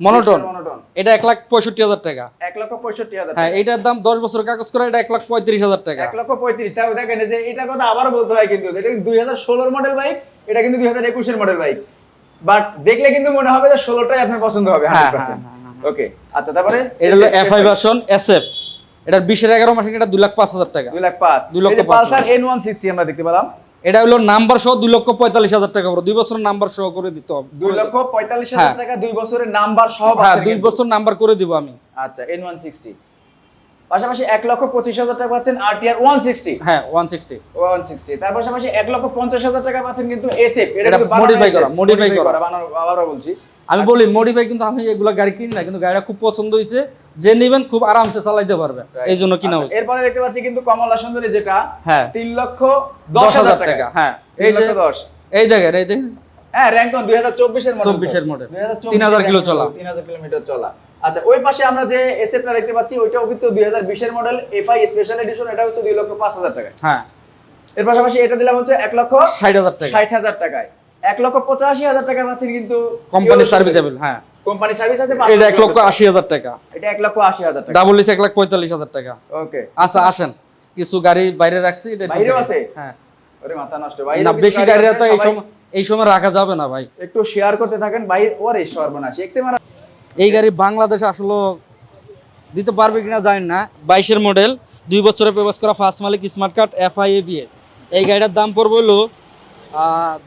মনোটন। মনোটন। এটা এক লাখ পঁয়ষট্টি হাজার টাকা। এক লক্ষ পঁয়ষট্টি হাজার হ্যাঁ টাকা এইটার দাম দশ বছর কাগজ করা এটা এক লাখ পঁয়ত্রিশ হাজার টাকা। এক লক্ষ পঁয়ত্রিশ। তাও দেখেন যে এটা কথা আবার বলতে হয় কিন্তু এটা দুই হাজার ষোলোর মডেল বাইক এটা কিন্তু দুই হাজার একুশের মডেল বাইক বাট দেখলে কিন্তু মনে হবে যে ষোলোটাই আপনার পছন্দ হবে হ্যাঁ, হান্ড্রেড পার্সেন্ট হ্যাঁ, ওকে আচ্ছা তারপরে এটা হলো F I version S F এটার বিশের এগারো মাসে এটা দুই লাখ পাঁচ হাজার টাকা। দুই লাখ পাঁচ। দুই লক্ষ পাঁচ এন ওয়ান সিক্সটি আমরা দেখতে পেলাম। এটা হলো নাম্বার সহ দুই লক্ষ পঁয়তাল্লিশ হাজার টাকা পড়ে দুই বছর নাম্বার সহ করে দিতে হবে। দুই লক্ষ পঁয়তাল্লিশ হাজার হ্যাঁ। টাকা দুই বছরের নাম্বার সহ হ্যাঁ দুই বছর নাম্বার করে দিব আমি। আচ্ছা এন ওয়ান সিক্সটি পাশাপাশি এক লক্ষ পঁচিশ হাজার টাকা পাচ্ছেন আরটিআর ওয়ান সিক্সটি হ্যাঁ ওয়ান সিক্সটি ওয়ান সিক্সটি তার পাশাপাশি এক লক্ষ পঞ্চাশ হাজার টাকা পাচ্ছেন কিন্তু এসএফ এটা SF, করা, মডিফাই করা। বানানো আবারও বলছি। আমি বলি মডিফাই কিন্তু আমি এগুলা গাড়ি কিনি না কিন্তু গাড়িটা খুব পছন্দ হয়েছে যে নেবেন খুব আরামসে চালাইতে পারবে এই জন্য কিনা আচ্ছা, হয়েছে এরপরে দেখতে পাচ্ছি কিন্তু কমলা সুন্দরী যেটা হ্যাঁ। তিন লক্ষ দশ হাজার টাকা। হ্যাঁ। এই যে দশ। এই দেখেন এই দেখেন। হ্যাঁ র্যাঙ্কন দুই হাজার চব্বিশের মডেল 24 এর model। 2024 তিন হাজার কিলো চলা। তিন হাজার কিলোমিটার চলা। আচ্ছা ওই পাশে আমরা যে এসএফটা দেখতে পাচ্ছি ওইটাও কিন্তু দুই হাজার বিশের মডেল এফআই স্পেশাল এডিশন এটা হচ্ছে দুই লক্ষ পাঁচ হাজার টাকা হ্যাঁ। এর পাশাপাশি এটা দিলাম হচ্ছে এক লক্ষ ষাট হাজার টাকা ষাট হাজার টাকায়। এক লক্ষ পঁচাশি হাজার টাকা পাচ্ছেন কিন্তু কোম্পানি সার্ভিসেবল হ্যাঁ। কোম্পানি সার্ভিস আছে এটা এক লক্ষ আশি হাজার টাকা। এটা এক লক্ষ আশি হাজার টাকা। ডাবল লিস এক লাখ পঁয়তাল্লিশ হাজার টাকা। ওকে আচ্ছা আসেন। কিছু গাড়ি বাইরে রাখছি এটা একটু আছে? হ্ঁ ওরে মাথা নষ্ট। না বেশি গাড়ি তো এই সময় এই সময় রাখা যাবে না ভাই। একটু শেয়ার করতে থাকেন। বাইরে ওরে সর্বনাশ। এক্সএমআর এই গাড়ি বাংলাদেশে আসলে দিতে পারবে কিনা জানি না। বাইশের মডেল দুই বছরে প্রবেশ করা first Malik smart card F I A BS এই গাড়িটার দাম পড়বে হলো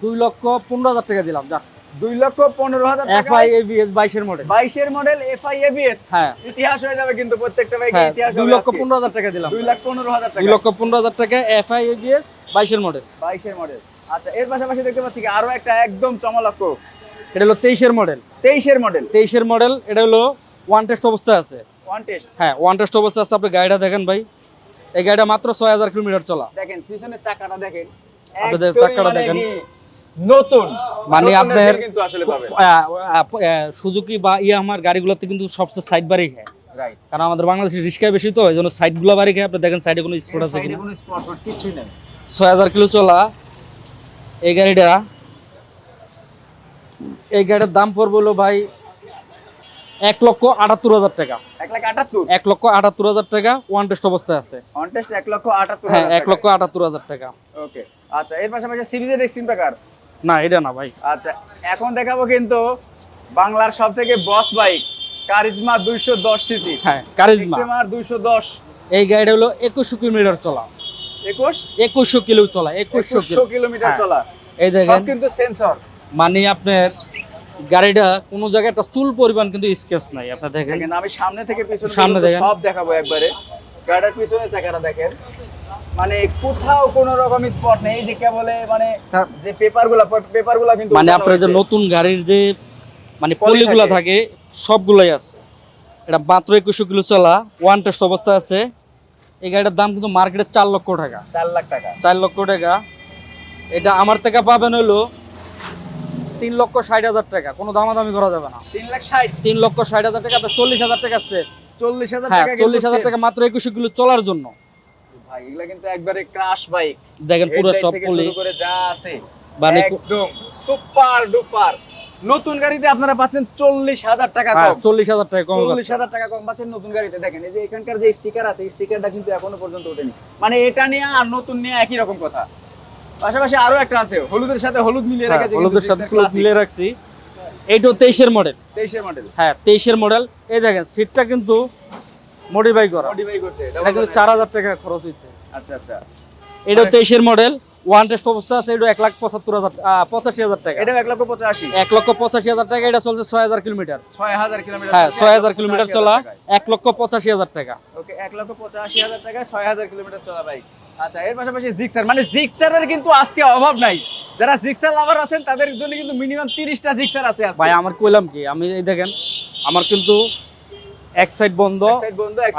দুই লক্ষ পনেরো হাজার টাকা দিলাম যা। দুই লক্ষ পনেরো হাজার এফ আই এ বিএস বাইশের মডেল বাইশের মডেল এফআই এবিএস হ্যাঁ। ইতিহাস হয়ে যাবে কিন্তু প্রত্যেকটা বাইকে হ্যাঁ ইতিহাস দুই লক্ষ পনেরো হাজার টাকা দিলাম। দুই লাখ পনেরো হাজার টাকা। দুই লক্ষ পনেরো হাজার টাকা এফ আই এ বিএস বাইশের মডেল বাইশের মডেল আচ্ছা এর পাশাপাশি দেখতে পাচ্ছি কি আরও একটা একদম চমলক্ষ এটা হলো তেইশের মডেল তেইশের মডেল তেইশের মডেল এটা হলো ওয়ান টেস্ট অবস্থায় আছে। ওয়ান টেস্ট হ্যাঁ ওয়ান টেস্ট অবস্থায় আছে। আপনি গাড়িটা দেখেন ভাই। এই গাড়িটা মাত্র ছয় হাজার কিলোমিটার চলা। দেখেন পিছনের চাকাটা দেখেন। আপনাদের চাকাটা মানে দেখেন। নতুন। মানে আপনার কিন্তু আসলে পাবেন সুজুকি বা ইয়ামার গাড়িগুলোতে কিন্তু সবচেয়ে সাইড বাড়ি খায়। রাইট কারণ আমাদের বাংলাদেশের রিক্সায় বেশি তো এই জন্য সাইডগুলো বাড়ি খায়। আপনি দেখেন সাইডে কোনো স্পট আছে কিনা। কোনো স্পট কিছুই নেই। ছয় হাজার কিলো চলা। এই গাড়িটা এই গাড়ির দাম পড়বে হলো ভাই এক লক্ষ আটাত্তর হাজার টাকা। এক লক্ষ আটাত্তর হাজার টাকা ওয়ান টেস্ট অবস্থায় আছে। এক লক্ষ আটাত্তর হ্যাঁ এক লক্ষ আটাত্তর হাজার টাকা। ওকে আচ্ছা এর পাশাপাশি সিরিজের এক্সট্রিম টাকার না এটা না ভাই। আচ্ছা এখন দেখাবো কিন্তু বাংলার সব থেকে বস বাইক কারিজমা দুইশো দশ সিসি হ্যাঁ কারিজমা দুইশো দশ। এই গাড়িটা হলো একুশশো কিলোমিটার চলা। একুশ? একুশশো কিলো চলা একুশশো একুশশো কিলোমিটার হ্যাঁ। চলা। এই দেখেন। কিন্তু সেন্সর মানে আপনার গাড়িটা কোনো জায়গায় একটা চুল পরিমাণ কিন্তু স্কেচ নাই আপনি দেখেন। আমি সামনে থেকে পিছনে সামনে। সব দেখাবো একবারে। গাড়ির পিছনে চাকাটা দেখেন। মানে কোথাও কোনো রকম স্পট নেই যে কেবলে মানে হ্যাঁ। যে পেপারগুলো পেপারগুলো কিন্তু মানে আপনার যে নতুন গাড়ির যে মানে পলিগুলা থাকে। সবগুলাই আছে। এটা মাত্র একুশশো কিলো চলা ওয়ান টেস্ট অবস্থা আছে। এই গাড়িটার দাম কিন্তু মার্কেটে চার লক্ষ টাকা। চার লাখ টাকা। চার লক্ষ টাকা। এটা আমার থেকে পাবেন হলো তিন লক্ষ ষাট হাজার টাকা। কোনো দামাদামি করা যাবে না। তিন লাখ ষাট। তিন লক্ষ ষাট হাজার টাকা চল্লিশ হাজার টাকা সেট চল্লিশ হাজার হ্যাঁ টাকা চল্লিশ হাজার টাকা মাত্র একুশশো কিলো চলার জন্য। ভাই এগুলা কিন্তু একবারে ক্রাশ বাইক দেখেন পুরো সব পলি করে যা আছে মানে একদম সুপার ডুপার নতুন গাড়িতে আপনারা পাচ্ছেন চল্লিশ হাজার টাকা হ্যাঁ কম। চল্লিশ হাজার টাকা কম চল্লিশ হাজার টাকা কম পাচ্ছেন নতুন গাড়িতে। দেখেন এই যে এখানকার যে স্টিকার আছে স্টিকারটা কিন্তু এখনও পর্যন্ত ওঠেনি। মানে এটা নিয়ে আর নতুন নিয়ে একই রকম কথা। পাশাপাশি আরও একটা আছে হলুদের সাথে হলুদ মিলিয়ে হ্যাঁ, রেখেছে হলুদের সাথে হলুদ মিলে রাখছি। এইটাও তেইশের মডেল তেইশের মডেল হ্যাঁ তেইশের মডেল এই দেখেন সিটটা কিন্তু মডিফাই করা। মডিফাই করছে এটা কিন্তু চার হাজার টাকা খরচ হয়েছে আচ্ছা আচ্ছা। এটাও তেইশের মডেল ওয়ান টেস্ট অবস্থা আছে এটা এক লাখ পঁচাত্তর হাজার টাকা। এটা এক লক্ষ পঁচাশি। এক লক্ষ পঁচাশি হাজার টাকা এটা চলছে ছয় হাজার কিলোমিটার। ছয় হাজার কিলোমিটার হ্যাঁ ছয় হাজার কিলোমিটার চলা এক লক্ষ পঁচাশি হাজার টাকা। ওকে এক লক্ষ পঁচাশি হাজার টাকায় ছয় হাজার চলা বাইক আচ্ছা এর পাশাপাশি জিক্সার মানে জিক্সারের কিন্তু আজকে অভাব নাই। যারা জিক্সার লাভার আছেন তাদের জন্য কিন্তু মিনিমাম তিরিশটা জিক্সার আছে। ভাই আমার কইলাম কি আমি এই দেখেন আমার কিন্তু এক সাইড বন্ধ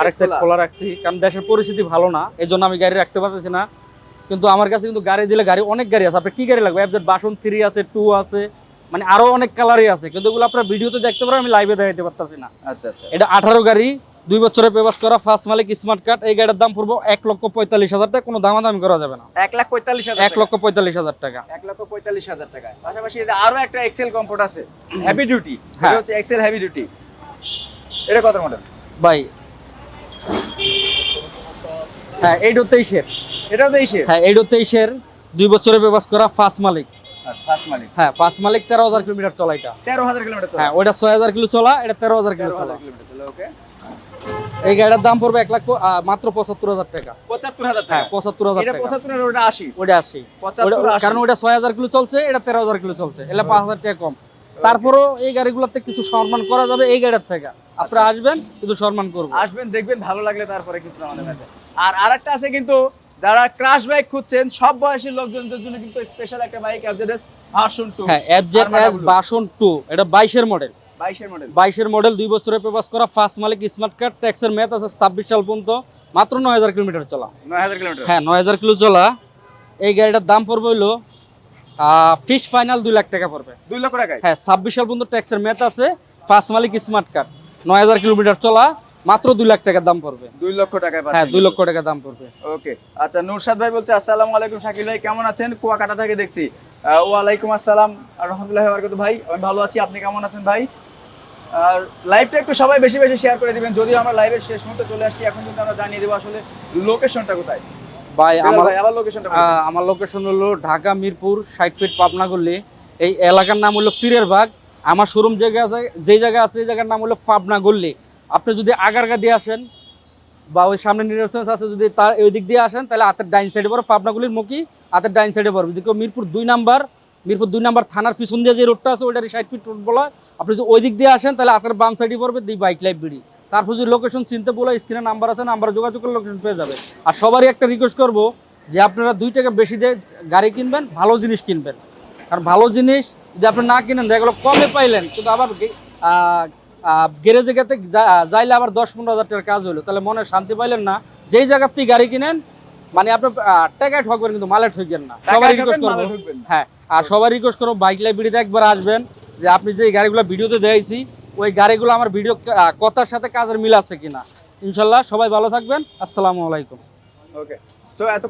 আরেক সাইড খোলা। রাখছি। কারণ দেশের পরিস্থিতি ভালো না এই জন্য আমি গাড়ি রাখতে পারতেছি না। কিন্তু আমার কাছে কিন্তু গাড়ি দিলে গাড়ি অনেক গাড়ি আছে। আপনার কি গাড়ি লাগবে? এফজেড বাসন থ্রি আছে টু আছে মানে আরও অনেক কালারই আছে। কিন্তু এগুলো আপনার ভিডিওতে দেখতে পারেন আমি লাইভে দেখাতে পারতেছি না। আচ্ছা আচ্ছা। এটা আঠারো গাড়ি দুই বছরের পেপাস করা ফার্স্ট মালিক স্মার্ট কার্ড এই গাড়ির দাম পড়ব এক লক্ষ পঁয়তাল্লিশ হাজার টাকা। কোনো দামাদামি করা যাবে না। এক লাখ পঁয়তাল্লিশ হাজার এক লক্ষ পঁয়তাল্লিশ হাজার টাকা। এক লক্ষ পঁয়তাল্লিশ হাজার টাকা। পাশাপাশি আরও একটা এক্সেল কম্পোর্ট আছে। হেভি ডিউটি হ্যাঁ। হচ্ছে এক্সেল হেভি ডিউটি এটা কত মডেল ভাই। হ্যাঁ এইটো তেইশের। এটাও তো ইসে হ্যাঁ এইটো তেইশের। দুই বছরের করা ফার্স্ট মালিক। আচ্ছা হ্যাঁ ফার্স্ট মালিক তেরো হাজার কিলোমিটার চলা এটা। তেরো হাজার কিলোমিটার হ্যাঁ ওইটা ছয় হাজার কিলো চলা এটা তেরো হাজার কিলো চলা। হাজার কিলোমিটার চলে ওকে এই গাড়িটার দাম পড়বে এক লাখ মাত্র পঁচাত্তর হাজার টাকা। পঁচাত্তর হাজার হ্যাঁ পঁচাত্তর হাজার পঁচাত্তর ওটা আশি। ওটা- আশি। কারণ ওটা ছয় হাজার কিলো চলছে এটা তেরো হাজার কিলো চলছে। এটা পাঁচ হাজার টাকা কম। তারপরেও এই গাড়িগুলোতে কিছু সম্মান করা যাবে এই গাড়ির থেকে। আপনারা আসবেন কিছু সম্মান করব। আসবেন দেখবেন ভালো লাগলে তারপরে কিন্তু আমাদের কাছে। আর আরেকটা আছে কিন্তু যারা ক্রাশ বাইক খুঁজছেন সব বয়সী লোকজনদের জন্য কিন্তু স্পেশাল একটা বাইক অ্যাবজেডেস ভার্সন টু হ্যাঁ এফজেড এস। বাসন টু এটা বাইশের মডেল বাইশের মডেল বাইশের মডেল দুই বছরের পেপাস করা ফার্স্ট মালিক স্মার্ট কার্ড ট্যাক্সের মেয়াদ আছে ছাব্বিশ সাল পর্যন্ত মাত্র নয় হাজার কিলোমিটার চলা। নয় হাজার কিলোমিটার। হ্যাঁ নয় হাজার কিলো চলা। এই গাড়িটার দাম পড়বে হইল ফিস ফাইনাল দুই লাখ টাকা পড়বে। দুই লক্ষ টাকায়? হ্যাঁ ছাব্বিশ সাল পর্যন্ত ট্যাক্সের মেয়াদ আছে ফার্স্ট মালিক স্মার্ট কার্ড নয় হাজার কিলোমিটার চলা মাত্র দুই লাখ টাকার দাম পড়বে। দুই লক্ষ টাকায় হ্যাঁ দুই লক্ষ টাকা দাম পড়বে। ওকে আচ্ছা নুরশাদ ভাই বলছে আসসালামু আলাইকুম শাকিল ভাই কেমন আছেন? কুয়াকাটা থেকে দেখছি। ওয়ালাইকুম আসসালাম রহমতুল্লাহ বরকত ভাই আমি ভালো আছি আপনি কেমন আছেন ভাই? আর লাইভটা একটু সবাই বেশি বেশি শেয়ার করে দিবেন যদিও আমরা লাইভের শেষ মুহূর্তে চলে আসছি এখন কিন্তু আমরা জানিয়ে দেবো আসলে লোকেশনটা কোথায়। ভাই আমার আবার লোকেশনটা আমার লোকেশন হলো ঢাকা মিরপুর ষাট ফিট পাবনা গল্লি এই এলাকার নাম হলো পীরের বাগ। আমার শোরুম জায়গা আছে, যেই জায়গা আছে, এই জায়গার নাম হলো পাবনা গল্লি আপনি যদি আগারগা দিয়ে আসেন বা ওই সামনে নির্বাচন আছে, যদি তার ওই দিক দিয়ে আসেন, তাহলে হাতের ডাইন সাইডে পড়বে পাবনাগুলির মুখী, হাতের ডাইন সাইডে পড়বে যদি মিরপুর দুই নাম্বার, মিরপুর দুই নাম্বার থানার পিছন দিয়ে যে রোডটা আছে ওইটার ষাট ফিট রোড বলা। আপনি যদি ওই দিক দিয়ে আসেন, তাহলে হাতের বাম সাইডে পড়বে, দি বাইক লাইফ বিড়ি তারপর যদি লোকেশন চিনতে বলে স্ক্রিনে নাম্বার আছে নাম্বার যোগাযোগ করে লোকেশন পেয়ে যাবে। আর সবারই একটা রিকোয়েস্ট করব যে আপনারা দুই টাকা বেশি দিয়ে গাড়ি কিনবেন, ভালো জিনিস কিনবেন। কারণ ভালো জিনিস যদি আপনি না কিনেন যেগুলো কমে পাইলেন কিন্তু আবার গ্যারেজে গেতে যাইলে আবার দশ পনেরো হাজার টাকার কাজ হলো তাহলে মনে শান্তি পাইলেন না যেই জায়গার থেকে গাড়ি কিনেন মানে আপনি টাকায় ঠকবেন কিন্তু মালে ঠকবেন না। সবাই রিকোয়েস্ট করব। হ্যাঁ আর সবাই রিকোয়েস্ট করব বাইক লাইব্রেরিতে একবার আসবেন যে আপনি যে গাড়িগুলো ভিডিওতে দেখাইছি ওই গাড়িগুলো আমার ভিডিও কথার সাথে কাজের মিল আছে কিনা। ইনশাল্লাহ সবাই ভালো থাকবেন আসসালামু আলাইকুম। ওকে সো এতক্ষণ